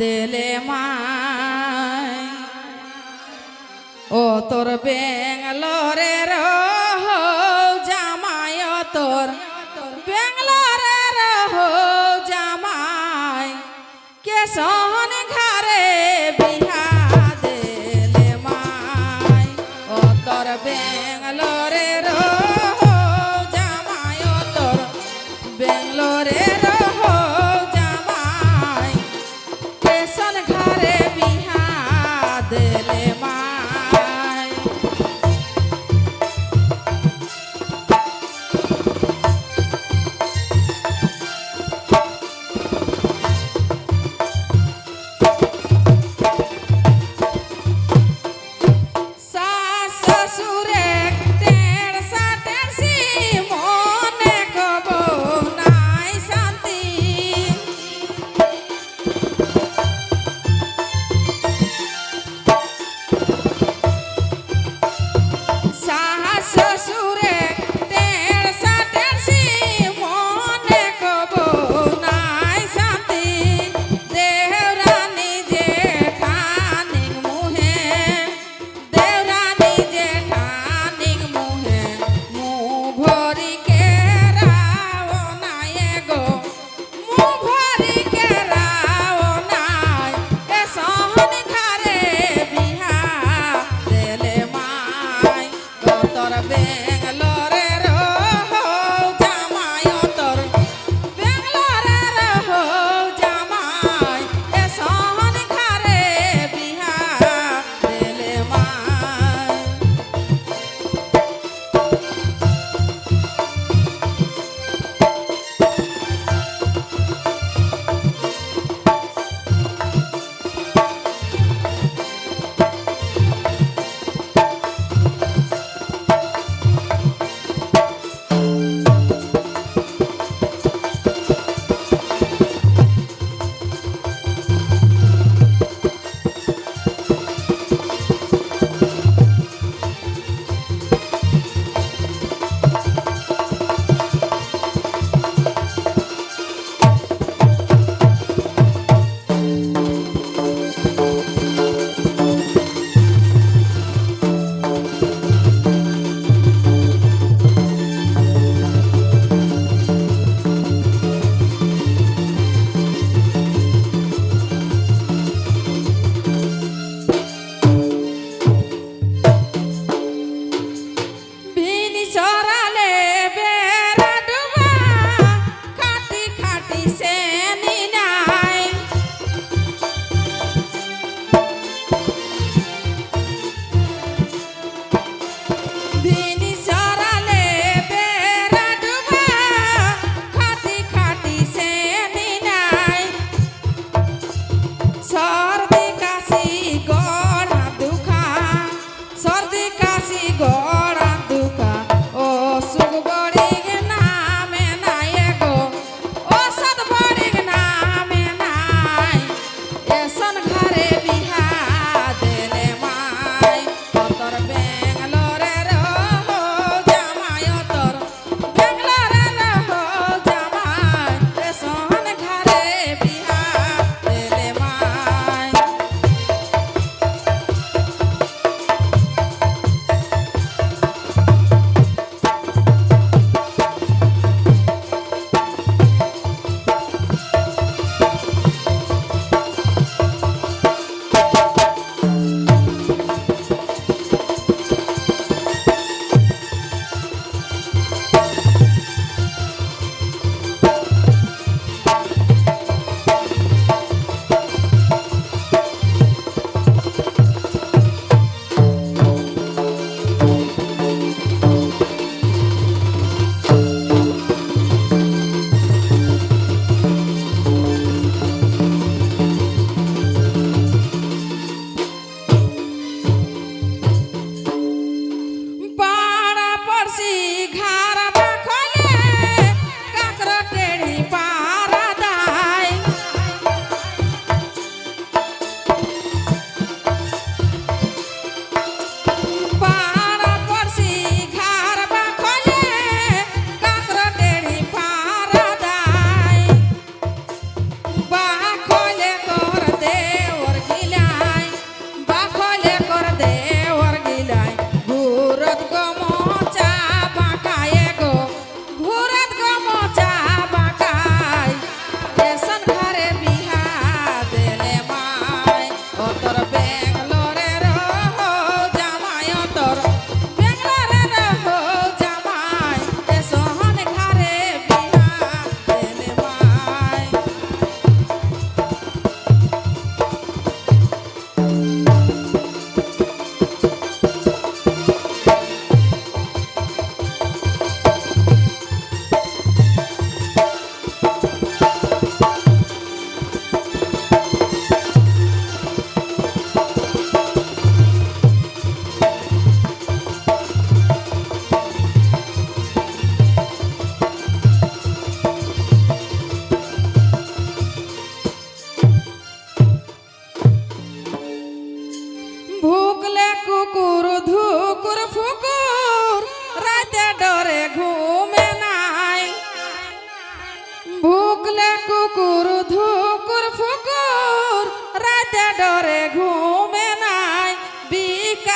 দেলে মাই। ও তোর বেঙ্গলোরের জামাই ও তোর বেঙ্গলোরের জামাই। কেসন ঘরে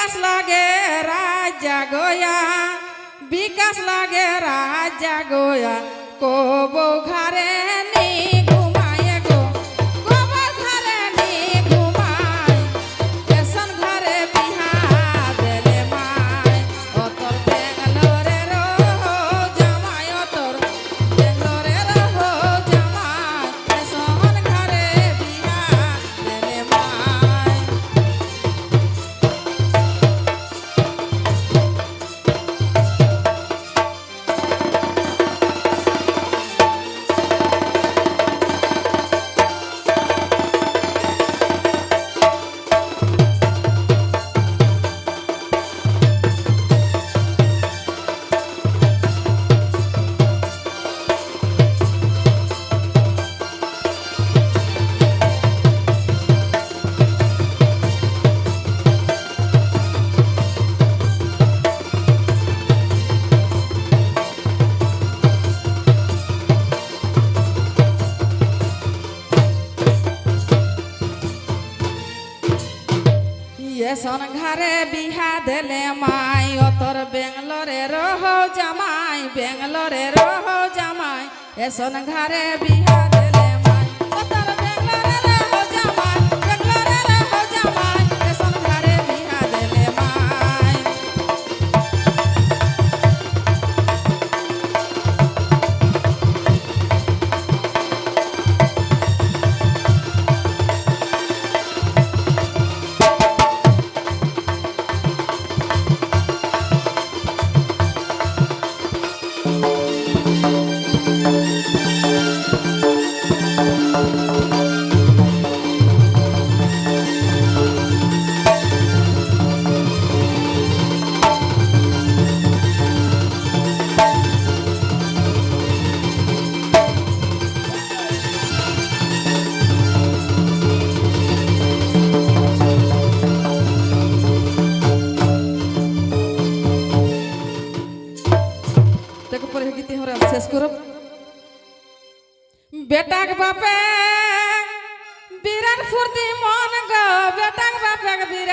বিকাশ লাগে রাজা গোয়া বিকাশ লাগে রাজা গোয়া কবো ঘরে এসন ঘরে বিহা দেলে মাই। অতর বেঙ্গলোরে রহ জামাই, বেঙ্গলোরে রহ জামাই। এসন ঘরে বিহা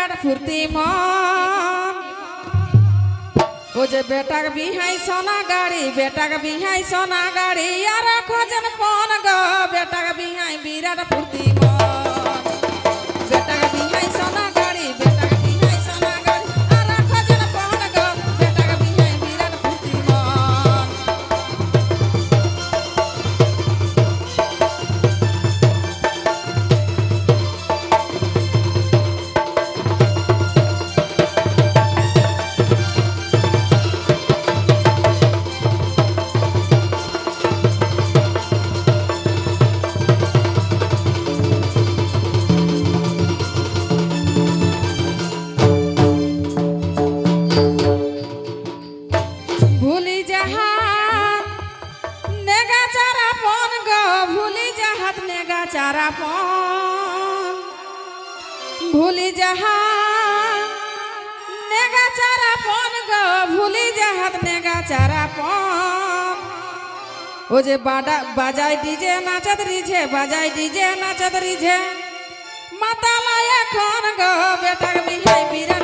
বিরাট ফুর্তি মন। ও যে বেটাক বিহাই সোনা গাড়ি, বেটাক বিহাই সোনা গাড়ি, আর খোঁজেন ফোন গো। বেটাক বিহাই বিরাট ফুর্তি মন। যাহাত নেগা চারা পন গো, ভুলি যাহাত নেগা চারা পন ও যে বাডা, বাজায় ডিজে, নাচত রিঝে, বাজায় ডিজে, নাচত রিঝে। মাতালা এখন গো, বেটার বিহাই বিরাট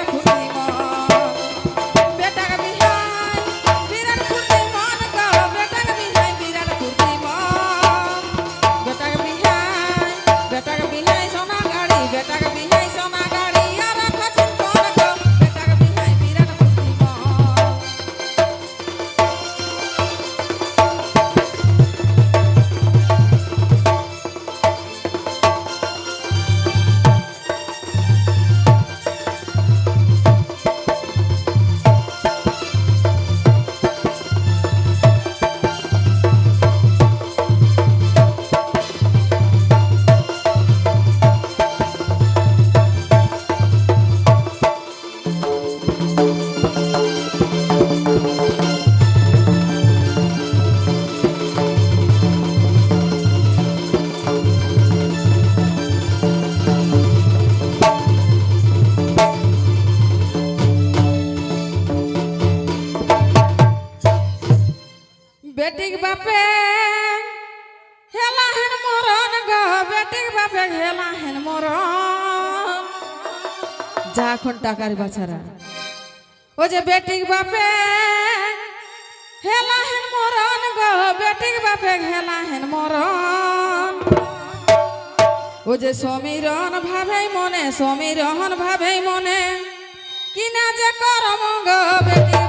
যা এখন টাকার বাছারা। ও যে বেটিক বাপে হেলা হেন মরণ গো, বেটিক বাপে হেলা হেন মরণ। ও যে সমীরণ ভাবে মনে, সমীরণ ভাবে মনে, কিনা যে করম গো, বেটিক